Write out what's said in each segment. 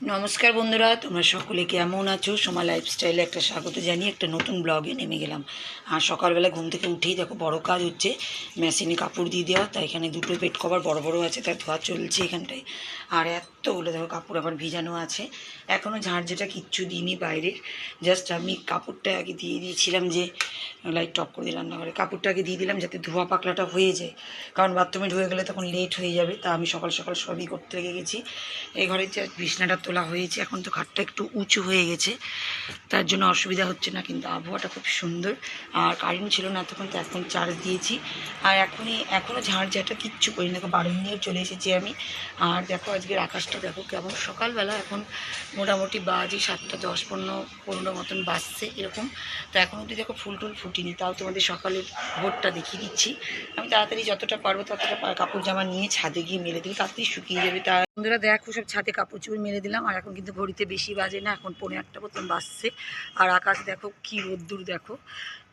নমস্কার বন্ধুরা, তোমরা সকলে কেমন আছো? সোমা লাইফস্টাইলে একটা স্বাগত জানিয়ে একটা নতুন ব্লগে নেমে গেলাম। আর সকালবেলা ঘুম থেকে উঠেই দেখো বড় কাজ হচ্ছে, মেশিনে কাপড় দিয়ে দেওয়া, তাই এখানে দুটো পেট কভার বড় বড় আছে, তার ধোয়া চলছে এখানটায়। আর এতগুলো দেখো কাপড় আবার ভিজানো আছে। এখনও ঝাড় যেটা কিচ্ছু দিইনি বাইরের জাস্ট আমি কাপড়টা আগে দিয়ে দিয়েছিলাম যে লাইট টপ করে দিয়ে রান্নাঘরে। কাপড়টা আগে দিয়ে দিলাম যাতে ধোয়া পাকলাটা হয়ে যায়। কারণ বাথরুমে ঢুয়ে গেলে তখন লেট হয়ে যাবে, তা আমি সকাল সকাল সবই করতে লেগে গেছি। এই ঘরে যে বিছনাটা তোলা হয়েছে। এখন তো খাটটা একটু উঁচু হয়ে গেছে। তার জন্য অসুবিধা হচ্ছে না, কিন্তু আবহাওয়াটা খুব সুন্দর। আর কারেন্ট ছিল না, তখন তো এখন চার্জ দিয়েছি। আর এখনই, এখনও ঝাড় ঝাঁটা কিচ্ছু করি না বারণ নিয়ে চলে এসেছি আমি। আর দেখো, আজকের আকাশটা দেখো কেমন। সকালবেলা এখন মোটামুটি বাজে সাতটা দশ পনেরো পনেরো মতন বাজছে এরকম। তো এখন অবধি দেখো ফুল টুল ফুটিনি। তাও তোমাদের সকালের ভোরটা দেখিয়ে দিচ্ছি। আমি তাড়াতাড়ি যতটা পারব ততটা কাপড় জামা নিয়ে ছাদে গিয়ে মেলে দিই তাড়াতাড়ি শুকিয়ে যাবে তা বন্ধুরা, দেখো সব ছাদে কাপড় চোপড় মেরে দিলাম, আর এখন কিন্তু ঘড়িতে বেশি বাজে না, এখন পনেরো একটা মতন বাজছে। আর আকাশ দেখো, কি রোদ্দুর দেখো।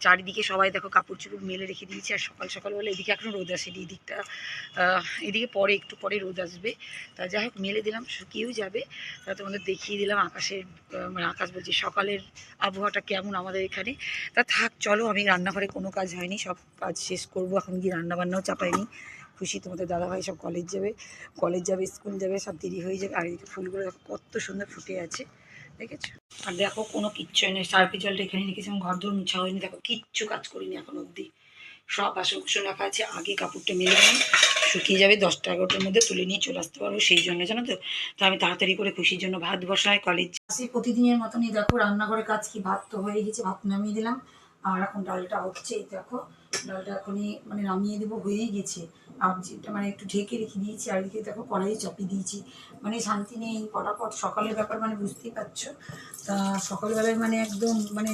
চারিদিকে সবাই দেখো কাপড় চোপড় মেলে রেখে দিয়েছে, আর সকাল সকাল বলে এদিকে এখনও রোদ আসেনি, এদিকটা এদিকে পরে, একটু পরে রোদ আসবে। তা যাই হোক, মেলে দিলাম শুকিয়েও যাবে। তা তোমাদের দেখিয়ে দিলাম আকাশের মানে আকাশ বলছি সকালের আবহাওয়াটা কেমন আমাদের এখানে। তা থাক, চলো, আমি রান্নাঘরে কোনো কাজ হয়নি, সব কাজ শেষ করব, এখন গিয়ে রান্নাবান্নাও চাপাইনি। খুশি, তোমাদের দাদাভাই সব কলেজ যাবে কলেজ যাবে স্কুল যাবে, সব দেরি হয়ে যাবে। আর এদিকে ফুলগুলো কত সুন্দর ফুটে আছে, দেখেছ? আর দেখো, কোনো কিচ্ছু নেই, সার্ফি জলটা এখানে রেখেছি এবং ঘর দৌড় মুছা হয়নি, দেখো, কিচ্ছু কাজ করিনি এখন অবধি। সব বাসন কুসন রাখা আছে, আগে কাপড়টা মেলে দিলাম শুকিয়ে যাবে, দশটা এগারোটার মধ্যে তুলে নিয়ে চলে আসতে পারব, সেই জন্য, জানো তো? তো আমি তাড়াতাড়ি করে খুশির জন্য ভাত বসাই কলেজ আসি প্রতিদিনের মতনই, দেখো রান্নাঘরে কাজ কি, ভাত তো হয়ে গেছে, ভাত নামিয়ে দিলাম, আর এখন ডালটা হচ্ছে, এই দেখো ডালটা এখনই মানে নামিয়ে দেবো, হয়েই গেছে। যেটা মানে একটু ঢেকে রেখে দিয়েছি, আর এদিকে দেখো কড়াই চাপিয়ে দিয়েছি। মানে শান্তি নেই, পটাপট সকালের ব্যাপার মানে বুঝতেই পারছ। তা সকালবেলায় মানে একদম মানে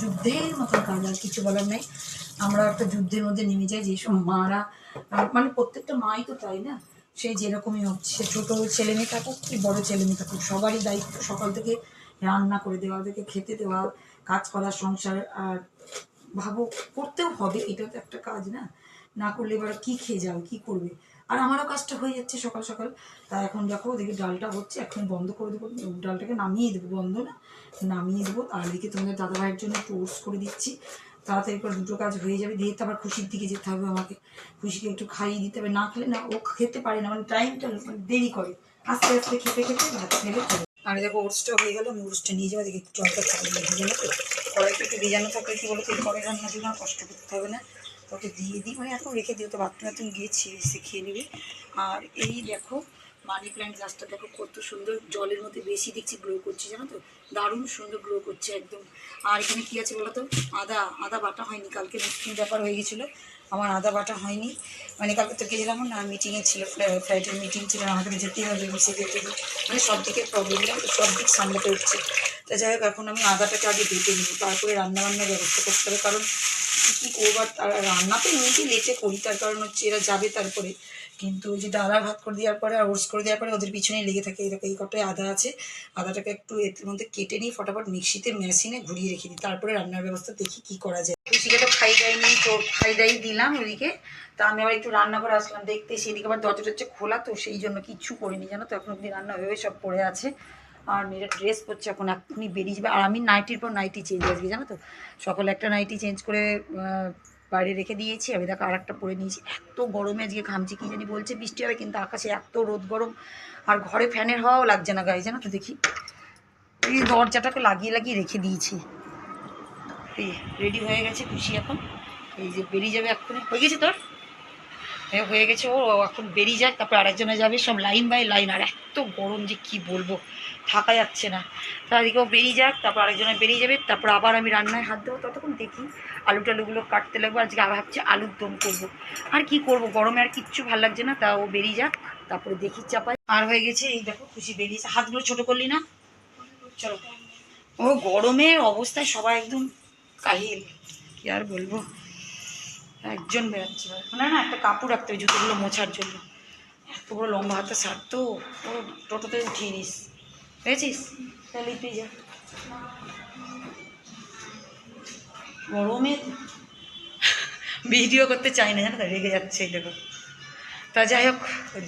যুদ্ধের মতন কাজ, আর কিছু বলার নেই। আমরা একটা যুদ্ধের মধ্যে নেমে যাই, যেসব মারা মানে প্রত্যেকটা মাই তো তাই না? সেই যেরকমই হচ্ছে সে ছোটো ছেলে মেয়ে থাকুক কি বড় ছেলে মেয়ে থাকুক, সবারই দায়িত্ব সকাল থেকে রান্না করে দেওয়া, ওদেরকে খেতে দেওয়া, কাজ করা, সংসার, আর ভাবো, করতেও হবে, এটা তো একটা কাজ না। না করলে এবার কি খেয়ে যাবে, কি করবে? আর আমারও কাজটা হয়ে যাচ্ছে সকাল সকাল। তা এখন দেখো, ওদিকে ডালটা হচ্ছে, এখন বন্ধ করে দেবো। ডালটাকে নামিয়ে দেবো, বন্ধ না? নামিয়ে দেবো আর এদিকে তোমাদের দাদাভাইয়ের জন্য টোস্ট করে দিচ্ছি। তাড়াতাড়ি করে দুটো কাজ হয়ে যাবে, দিয়ে তো আবার খুশির দিকে যেতে হবে আমাকে। খুশিকে একটু খাইয়ে দিতে হবে, না খেলে না, ও খেতে পারে না মানে টাইমটা মানে দেরি করে। আস্তে আস্তে খেতে খেতে ভাত খেলে আর দেখো ওটসটা হয়ে গেল, আমি ওটসটা নিয়ে যাব দেখি জলটা চালিয়ে ভেজানো তো? কড়াইতে একটু ভেজানো থাকলে কি বলো এই ঘরে রান্নার আর কষ্ট করতে হবে না। তোকে দিয়ে দিই মানে এখন রেখে দিও তো, বাথরুম বাথরুম গিয়েছি এসে খেয়ে নেবে। আর এই দেখো, মানি প্ল্যান্ট গাছটা দেখো কত সুন্দর, জলের মধ্যে বেশি দেখছি গ্রো করছে, জানো তো? দারুণ সুন্দর গ্রো করছে একদম। আর এখানে কী আছে বলো তো আদা আদা বাটা হয়নি, কালকে মিষ্টির ব্যাপার হয়ে গেছিল। আমার আদা বাটা হয়নি। মানে কালকে তো গেছিলাম না মিটিংয়ে ছিল ফ্লাইটের মিটিং ছিল, আমাকে যেতেই হবে মিশে যেতে হবে। মানে সব দিকে প্রবলেম সব দিক সামলাতে হচ্ছে। তা যাই হোক, এখন আমি আদাটাকে আগে বেটে নিব, তারপরে রান্নাবান্নার ব্যবস্থা করতে হবে, কারণ কী করবার রান্না তো এমনিতেই লেটে করি, তার কারণ হচ্ছে এরা যাবে তারপরে। কিন্তু ওই যে ডাল ভাত করে দেওয়ার পরে আর ওটস করে দেওয়ার পরে ওদের পিছনেই লেগে থাকে। এই দেখো, এই কটায় আদা আছে। আদাটাকে একটু এর মধ্যে কেটে নিই ফটাফট মিক্সিতে মেশিনে ঘুরিয়ে রেখে দিই। তারপরে রান্নার ব্যবস্থা দেখি কি করা যায়। খুশিকে তো খাই দাই নিই তো, খাই দাই দিলাম ওইদিকে তা আমি আবার একটু রান্না করে আসলাম। দেখতে সেদিকে আবার দরজা হচ্ছে খোলা তো, সেই জন্য কিচ্ছু করিনি, জানো তো? এখন অব্দি রান্না হয়ে সব পড়ে আছে। আর মেয়েরা ড্রেস পরছে এখন, এখনই বেরিয়ে যাবে। আর আমি নাইটির পর নাইটি চেঞ্জ আজকে জানো তো? সকালে একটা নাইটি চেঞ্জ করে বাইরে রেখে দিয়েছি। আমি দেখো আর একটা পরে নিয়েছি। এত গরমে আজকে ঘামছি, কি জানি বলছে, বৃষ্টি হবে কিন্তু আকাশে এত রোদ গরম। আর ঘরে ফ্যানের হওয়াও লাগছে না গায়ে জানো তো দেখি? এই দরজাটাকে লাগিয়ে লাগিয়ে রেখে দিয়েছি। রেডি হয়ে গেছে খুশি এখন। এই যে বেরিয়ে যাবে এক্ষুনি। হয়ে গেছে তোর? হ্যাঁ হয়ে গেছে, ও ও এখন বেরিয়ে যায় তারপর আরেকজনে যাবে, সব লাইন বাই লাইন, আর এত গরম যে কি বলব, থাকা যাচ্ছে না। তার দিকেও বেরিয়ে যাক, তারপর আরেকজনে বেরিয়ে যাবে, তারপর আবার আমি রান্নায় হাত দেবো, ততক্ষণ দেখি আলু টালুগুলো কাটতে লাগবে, আজকে আবার ভাবছি আলুর দম করব। আর কি করব, গরমে আর কিচ্ছু ভালো লাগছে না, তা ও বেরিয়ে যাক, তারপরে দেখি চাপাই। আর হয়ে গেছে, এই দেখো, খুশি বেরিয়েছে হাতগুলো ছোট করলি না? চলো। ও গরমের অবস্থায় সবাই একদম কাহিল, কি আর বলব। একজন বেড়াচ্ছে ওখানে না, একটা কাপড় রাখতে হবে জুতোগুলো মোছার জন্য। এত বড় লম্বা হাতে শার্ট তো। ও টোটোতে উঠিয়ে নিস। পেয়েছিস তাহলে তুই যা। গরমে ভিডিও করতে চাই না, জানো রেগে যাচ্ছে এই দেখো। তা যাই হোক,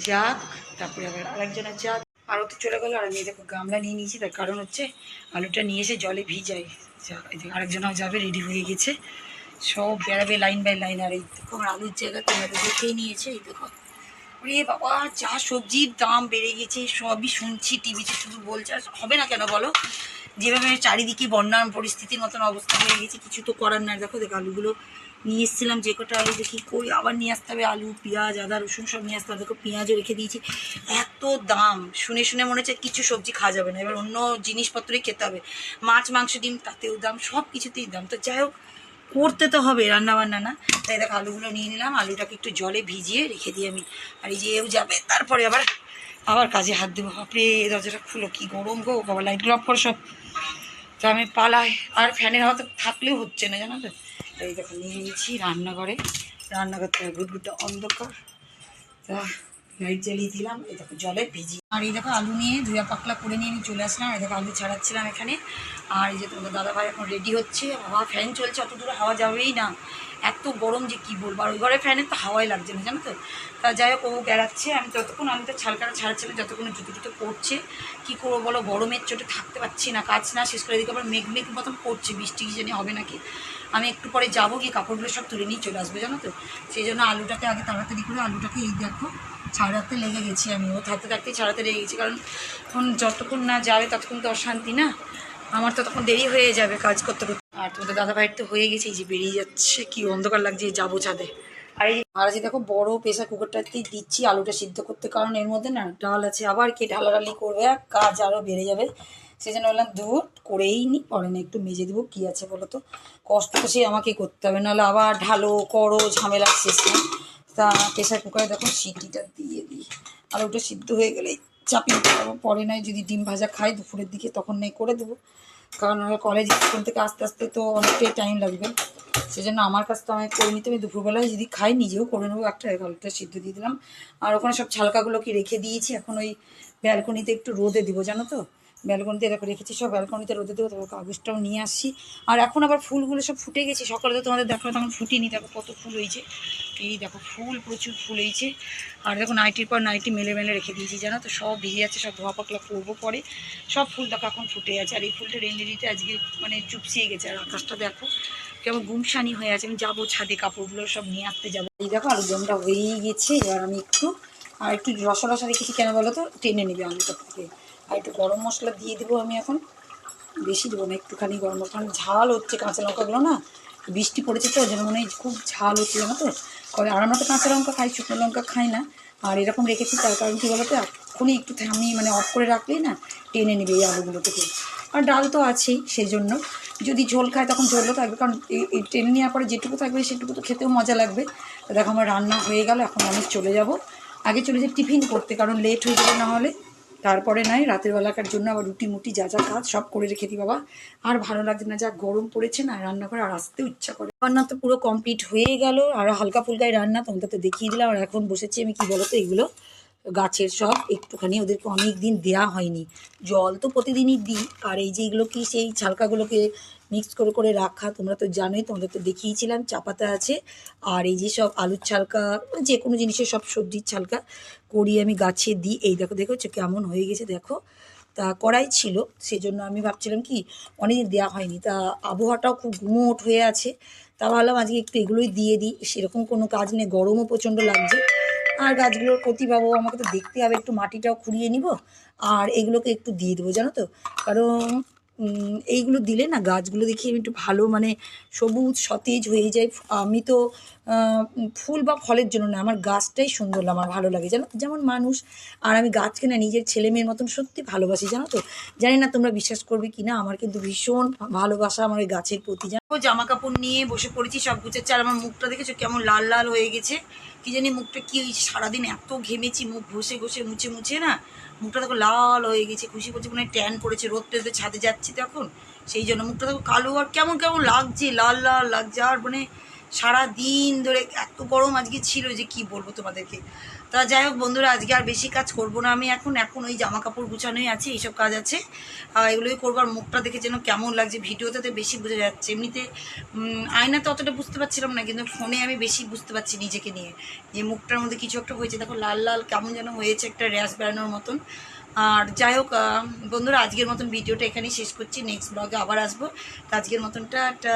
যাক, তারপরে আবার আরেকজনের যাক আর তো চলে গেলো, আর আমি দেখো গামলা নিয়ে নিয়েছি। তার কারণ হচ্ছে, আলুটা নিয়ে এসে জলে ভিজাই। যা- এই আরেকজনও যাবে, রেডি হয়ে গেছে। সব বেড়াবে লাইন বাই লাইন। আর এই দেখো আমার আলুর জায়গা তোমরা দেখেই নিয়েছে, এই দেখো। ওরে বাবা, যা সবজির দাম বেড়ে গেছে, সবই শুনছি টিভিতে শুধু বলছে। হবে না কেন বলো? যেভাবে চারিদিকে বন্যার পরিস্থিতির মতন অবস্থা হয়ে গেছে, কিছু তো করার না দেখো দেখো, আলুগুলো নিয়ে এসেছিলাম, যে কটা আলু দেখি, কই আবার নিয়ে আসতে হবে আলু, পেঁয়াজ, আদা, রসুন সব নিয়ে আসতে হবে। দেখো, পেঁয়াজও রেখে দিয়েছি। এত দাম, শুনে শুনে মনে হচ্ছে কিছু সবজি খাওয়া যাবে না। এবার অন্য জিনিসপত্রই খেতে হবে। মাছ, মাংস, ডিম, তাতেও দাম সব কিছুতেই দাম। তো যাই হোক করতে তো হবে রান্না বান্না না। তাই দেখো, আলুগুলো নিয়ে নিলাম, আলুটাকে একটু জলে ভিজিয়ে রেখে দিই আমি। আর এই যে এও যাবে, তারপরে আবার আবার কাজে হাত দেবো। বাপরে, দরজাটা খুলো, কি গরম গো, বাবা লাইটগুলো অফ করো সব তো আমি পালাই। আর ফ্যানের হাওয়া তো থাকলেও হচ্ছে না, জানো তো? এই দেখো, নিয়ে নিয়েছি রান্নাঘরে। রান্নাঘর থেকে গুটগুটটা অন্ধকার। তা লাইট জ্বালিয়ে দিলাম। এই দেখো জলে ভিজি আর এই দেখো আলু নিয়ে ধুয়া পাকলা করে নিয়ে আমি চলে আসলাম। এই দেখো আলু ছাড়াচ্ছিলাম এখানে। আর এই যে তোমাদের দাদা ভাই এখন রেডি হচ্ছে। হাওয়া ফ্যান চলছে, অত দূরে হাওয়া যাবেই না। এত গরম যে কি বলব? আর ওই ঘরে ফ্যানের তো হাওয়াই লাগছে না, জানো তো? তা যাই হোক, ও বেড়াচ্ছে, আমি ততক্ষণ, আমি তো ছালকাটা ছাড়াচ্ছিলাম যতক্ষণ জুতো জুতো পড়ছে কী করব বলো? গরমের চোটে থাকতে পারছি না, কাজ না, শেষ করে এদিকে আবার মেঘ মেঘ মতন পড়ছে বৃষ্টি কি জানি হবে নাকি? আমি একটু পরে যাব, গিয়ে কাপড়গুলো সব তুলে নিয়ে চলে আসব, জানো তো? সেই জন্য আলুটাকে আগে তাড়াতাড়ি করে, আলুটাকে এই দেখো ছাড়াতে লেগে গেছি আমি। ও থাকতে থাকতেই ছাড়াতে লেগে গেছি, কারণ এখন যতক্ষণ না যাবে ততক্ষণ তো অশান্তি না? আমার তো তখন দেরি হয়ে যাবে কাজ করতে করতে। আর তোমাদের দাদা ভাইয়ের তো হয়ে গেছে যে বেরিয়ে যাচ্ছে, কি অন্ধকার লাগছে যাব ছাদে। আর এই যে দেখো, বড় প্রেসার কুকারটাতেই দিচ্ছি আলুটা সিদ্ধ করতে, কারণ এর মধ্যে না ডাল আছে, আবার কে ঢালাঢালি করবে, আর কাজ আরও বেড়ে যাবে। সেই জন্য বললাম দূর করেই নি, পরে না একটু মেজে দেবো, কী আছে বলো তো? কষ্ট তো আমাকে করতে হবে, নাহলে আবার ঢালো, করো ঝামেলা শেষ না তা প্রেসার কুকারে দেখো, সিটিটা দিয়ে দিই। আলুটা সিদ্ধ হয়ে গেলে চাপিয়ে পরে নয় যদি ডিম ভাজা খাই দুপুরের দিকে, তখন নেই করে দেবো। কারণ ওরা কলেজ স্কুল থেকে আস্তে আস্তে তো অনেকটাই টাইম লাগবে। সেজন্য আমার কাছ তো আমি করে নিতে আমি দুপুরবেলায় যদি খাই, নিজেও করে নেব। একটা আলুটা সিদ্ধ দিয়ে দিলাম। আর ওখানে সব ছালকাগুলোকে রেখে দিয়েছি। এখন ওই ব্যালকনিতে একটু রোদে দিব, জানো তো? ব্যালকনিতে রেখেছি, সব ব্যালকনিতে রোদে দেবো, তারপর কাগজটাও নিয়ে আসছি আর এখন আবার ফুলগুলো সব ফুটে গেছে, সকালে তো তোমাদের দেখো তখন ফুটিনি, দেখো কত ফুল হয়েছে। এই দেখো ফুল, প্রচুর ফুল হয়েছে। আর দেখো নাইটির পর নাইটি মেলে মেলে রেখে দিয়েছি, জানো তো? সব ভিজে যাচ্ছে সব ধোয়া পাকলা করব পরে। সব ফুল দেখো এখন ফুটে আছে, আর এই ফুলটা রেন্ডিতে আজকে মানে চুপসিয়ে গেছে, আর আকাশটা দেখো কেমন গুমসানি হয়ে আছে। আমি যাব ছাদে, কাপড়গুলো সব নিয়ে আসতে যাব। এই দেখো আলু দমটা হয়েই গেছে, এবার আমি একটু, আর একটু রসা রসা রেখেছি কেন বলো তো? টেনে নেবে আলুটা থেকে। আর একটু গরম মশলা দিয়ে দেবো আমি এখন। বেশি দেবো না, একটুখানি গরম মশলা। ঝাল হচ্ছে কাঁচা লঙ্কাগুলো না, বৃষ্টি পড়েছে তো জন্য মনে হয় খুব ঝাল হচ্ছে, জানো তো? আর আমরা তো কাঁচা লঙ্কা খাই, শুকনো লঙ্কা খাই না। আর এরকম রেখেছি তার কারণ কী বলো তো এক্ষুনি একটু থামিয়ে মানে অফ করে রাখলেই না টেনে নেবে এই আলুগুলো থেকে। আর ডাল তো আছেই সেই জন্য যদি ঝোল খায় তখন ঝোলও থাকবে, কারণ এই- টেনে নেওয়ার পরে যেটুকু থাকবে সেটুকু তো খেতেও মজা লাগবে। দেখো আমার রান্না হয়ে গেল, এখন আমি চলে যাব। আগে চলে যাই টিফিন করতে, কারণ লেট হয়ে যাবে না হলে। তারপরে নাই, রাতের বেলাকার জন্য আবার রুটি মুটি যা যা কাজ সব করে রেখে দিই বাবা। আর ভালো লাগছে না, যা গরম পড়েছে না রান্না করে আর আসতেও ইচ্ছা করে রান্না তো পুরো কমপ্লিট হয়ে গেল, আর হালকা ফুলকাই রান্না, তোমাদের তো দেখিয়ে দিলাম, আর এখন বসেছি আমি, কি বলতো এগুলো? গাছের সব একটুখানি ওদেরকে অনেক দিন দেওয়া হয়নি। জল তো প্রতিদিনই দিই। আর এই যে এগুলো কি সেই ছালকাগুলোকে মিক্স করে করে রাখা, তোমরা তো জানোই, তোমাদের তো দেখিয়েছিলাম, চাপাতা আছে। আর এই যে সব আলুর ছালকা, যে কোনো জিনিসের সব সবজির ছালকা করিয়ে আমি গাছে দিই। এই দেখো দেখো কেমন হয়ে গেছে, দেখো। তা কড়াই ছিল, সেজন্য আমি ভাবছিলাম কি অনেকদিন দেওয়া হয়নি। তা আবহাওয়াটাও খুব গুমোট হয়ে আছে। তা ভাবলাম আজকে একটু এগুলোই দিয়ে দিই। সেরকম কোনো কাজ নেই, গরমও প্রচণ্ড লাগছে। আর গাছগুলোর ক্ষতি পাবো আমাকে তো দেখতে হবে, একটু মাটিটাও খুঁড়িয়ে নিব, আর এগুলোকে একটু দিয়ে দেবো, জানো তো? কারণ এইগুলো দিলে না গাছগুলো দেখি আমি একটু ভালো মানে সবুজ, সতেজ হয়ে যায়। আমি তো ফুল বা ফলের জন্য না, আমার গাছটাই সুন্দর আমার ভালো লাগে, জানো যেমন মানুষ, আর আমি গাছকে না নিজের ছেলে মেয়ের মতন সত্যি ভালোবাসি, জানো তো? জানি না তোমরা বিশ্বাস করবে কি না আমার কিন্তু ভীষণ ভালোবাসা আমার ওই গাছের প্রতি, জানো? জামা কাপড় নিয়ে বসে পড়েছি, সব গুছাচ্ছে, আর আমার মুখটা দেখেছ কেমন লাল লাল হয়ে গেছে? কি জানি মুখটা কি সারাদিন এত ঘেমেছি, মুখ ঘষে ঘষে, মুছে মুছে না, মুখটা দেখো লাল হয়ে গেছে, খুশি করছে মানে ট্যান পড়েছে, রোদ টেদে ছাদে যাচ্ছি তো এখন সেই জন্য মুখটা দেখো কালো আর কেমন কেমন লাগছে, লাল লাল লাগছে, আর মানে সারা দিন ধরে এত গরম আজকে ছিল যে কি বলব তোমাদেরকে। তা যাই হোক বন্ধুরা আজকে আর বেশি কাজ করব না আমি এখন। এখন ওই জামা কাপড় গুছানোই আছে এইসব কাজ আছে। এগুলোই করব আর মুখটা দেখে যেন কেমন লাগছে। ভিডিওতে তো বেশি বোঝা যাচ্ছে। এমনিতে উম, আয়নাতে অতটা বুঝতে পারছিলাম না কিন্তু ফোনে আমি বেশি বুঝতে পারছি নিজেকে নিয়ে। যে মুখটার মধ্যে কিছু একটা হয়েছে দেখো লাল লাল কেমন যেন হয়েছে একটা র্যাশ বেড়ানোর মতন। আর যাই হোক বন্ধুরা আজকের মতন ভিডিওটা এখানেই শেষ করছি। নেক্সট ব্লগে আবার আসব। তো আজকের মতনটা একটা